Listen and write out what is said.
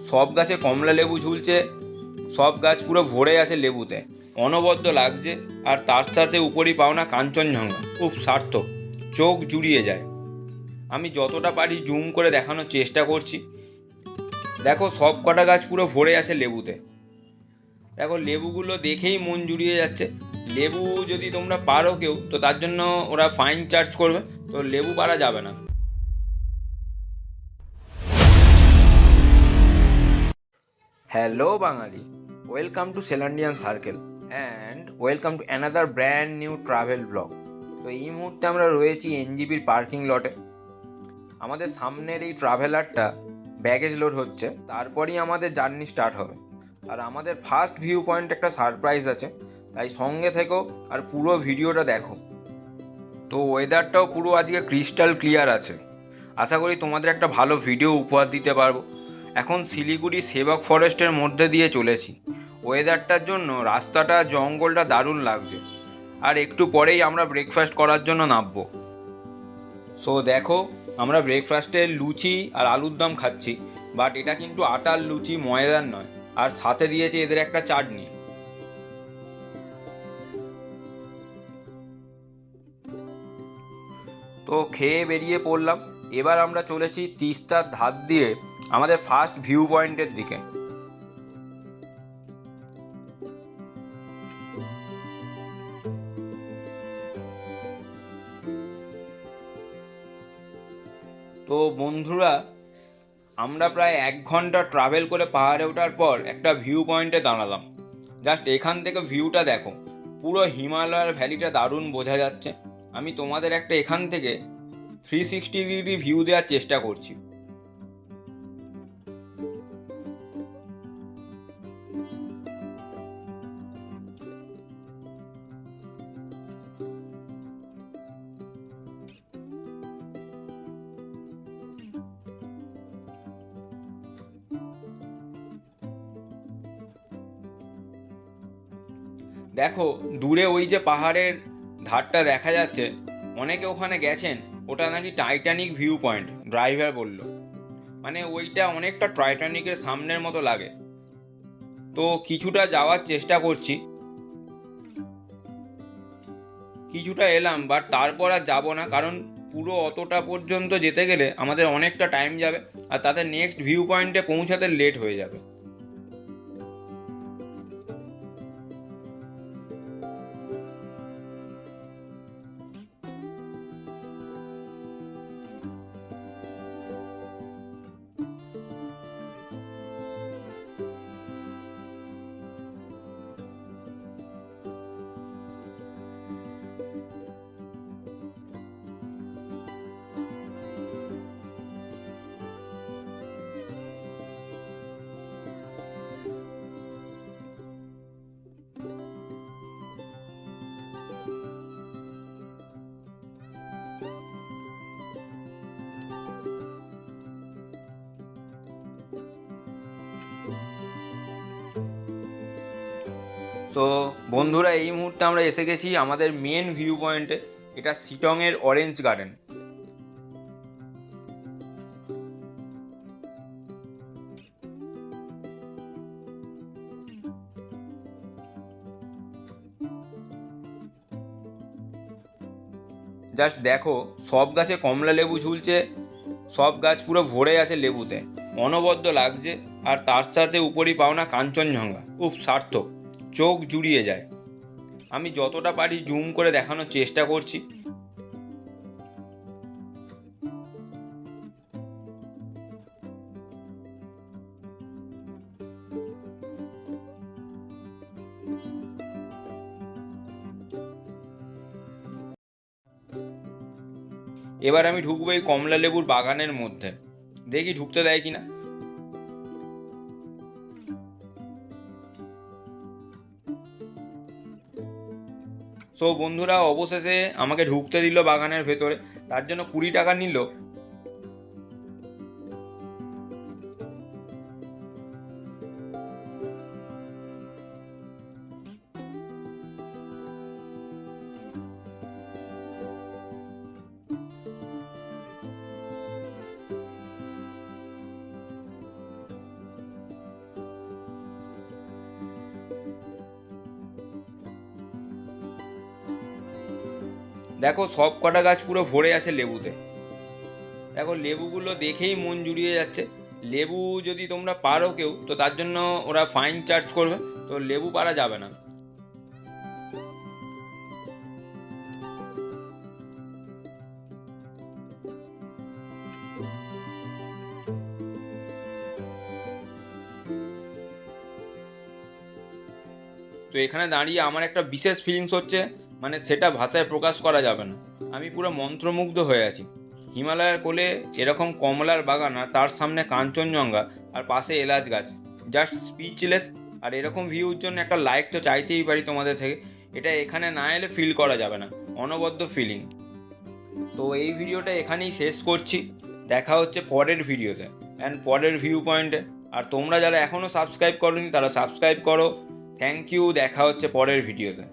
সব গাছে কমলা লেবু ঝুলছে, সব গাছ পুরো ভরে আছে লেবুতে। অনবদ্য লাগছে, আর তার সাথে উপরই পাওনা কাঞ্চনজঙ্ঘা খুব সার্থক, চোখ জুড়িয়ে যায়। আমি যতটা পারি জুম করে দেখানোর চেষ্টা করছি। দেখো, সব কটা গাছ পুরো ভরে আছে লেবুতে। দেখো, লেবুগুলো দেখেই মন জুড়িয়ে যাচ্ছে। লেবু যদি তোমরা পারো কেউ, তো তার জন্য ওরা ফাইন চার্জ করবে। তো লেবু পারা যাবে না। Hello Bangali welcome to Selandian circle and welcome to another brand new travel blog তো এই মুহূর্তে আমরা রয়েছি এনজিবির পার্কিং লটে আমাদের সামনের এই ট্রাভেলারটা ব্যাগেজ লোড হচ্ছে, তারপরেই আমাদের জার্নি স্টার্ট হবে। আর আমাদের ফার্স্ট ভিউ পয়েন্ট একটা সারপ্রাইজ আছে, তাই সঙ্গে থেকো আর পুরো ভিডিওটা দেখো। তো ওয়েদারটাও পুরো আজকে ক্রিস্টাল ক্লিয়ার আছে। আশা করি তোমাদের একটা ভালো ভিডিও উপহার দিতে পারব। এখন শিলিগুড়ি সেবক ফরেস্টের মধ্যে দিয়ে চলেছি। ওয়েদারটার জন্য রাস্তাটা, জঙ্গলটা দারুণ লাগছে। আর একটু পরেই আমরা ব্রেকফাস্ট করার জন্য নামবো। সো দেখো, আমরা ব্রেকফাস্টে লুচি আর আলুর দম খাচ্ছি বাট এটা কিন্তু আটার লুচি ময়দার নয়। আর সাথে দিয়েছে এদের একটা চাটনি। তো খেয়ে বেরিয়ে পড়লাম। এবার আমরা চলেছি তিস্তার ধার দিয়ে আমাদের ফার্স্ট ভিউ পয়েন্টের দিকে। তো বন্ধুরা, আমরা প্রায় এক ঘণ্টা ট্রাভেল করে পাহাড়ে ওঠার পর একটা ভিউ পয়েন্টে দাঁড়ালাম। জাস্ট এখান থেকে ভিউটা দেখো। পুরো হিমালয়ের ভ্যালিটা দারুণ বোঝা যাচ্ছে। আমি তোমাদের একটা এখান থেকে থ্রি সিক্সটি ডিগ্রি ভিউ দেওয়ার চেষ্টা করছি। দেখো, দূরে ওই যে পাহাড়ের ধারটা দেখা যাচ্ছে, অনেকে ওখানে গেছেন, ওটা নাকি টাইটানিক ভিউ পয়েন্ট ড্রাইভার বলল। মানে ওইটা অনেকটা টাইটানিকের সামনের মতো লাগে। তো কিছুটা যাওয়ার চেষ্টা করছি। কিছুটা এলাম বাট তারপর আর যাব না, কারণ পুরো অতটা পর্যন্ত যেতে গেলে আমাদের অনেকটা টাইম যাবে, আর তাতে নেক্সট ভিউ পয়েন্টে পৌঁছাতে লেট হয়ে যাবে। তো বন্ধুরা, এই মুহূর্তে আমরা এসে গেছি আমাদের মেন ভিউ পয়েন্টে এটা সিটংয়ের অরেঞ্জ গার্ডেন জাস্ট দেখো, সব গাছে কমলা লেবু ঝুলছে, সব গাছ পুরো ভরে আছে লেবুতে। অনবদ্য লাগছে, আর তার সাথে উপরই পাওনা কাঞ্চনজঙ্ঘা। খুব সার্থক। চোখ জুড়িয়ে যায়। আমি যতটা পারি জুম করে দেখানোর চেষ্টা করছি। এবার আমি ঢুকবো এই কমলা লেবুর বাগানের মধ্যে। দেখি ঢুকতে দেয় কিনা। সো বন্ধুরা অবশেষে আমাকে ঢুকতে দিল বাগানের ভেতরে। তার জন্য কুড়ি টাকা নিল। দেখো সব কটা গাছ পুরো ভরে আছে লেবুতে। দেখো লেবুগুলো দেখেই মন জুড়িয়ে যাচ্ছে। লেবু যদি তোমরা পারো কেউ, তো তার জন্য ওরা ফাইন চার্জ করবে, তো লেবু পারা যাবে না। তো এখানে দাঁড়িয়ে আমার একটা বিশেষ ফিলিংস হচ্ছে। মানে সেটা ভাষায় প্রকাশ করা যাবে না। আমি পুরো মন্ত্রমুগ্ধ হয়ে আছি। হিমালয়ের কোলে এরকম কমলার বাগান আর তার সামনে কাঞ্চনজঙ্ঘা আর পাশে এলাচ গাছ। জাস্ট স্পিচলেস আর এরকম ভিউর জন্য একটা লাইক তো চাইতেই পারি তোমাদের থেকে। এটা এখানে না এলে ফিল করা যাবে না। অনবদ্য ফিলিং তো এই ভিডিওটা এখানেই শেষ করছি। দেখা হচ্ছে পরের ভিডিওতে। অ্যান্ড পরের ভিউ পয়েন্টে আর তোমরা যারা এখনও সাবস্ক্রাইব করোনি, তারা সাবস্ক্রাইব করো। থ্যাংক ইউ দেখা হচ্ছে পরের ভিডিওতে।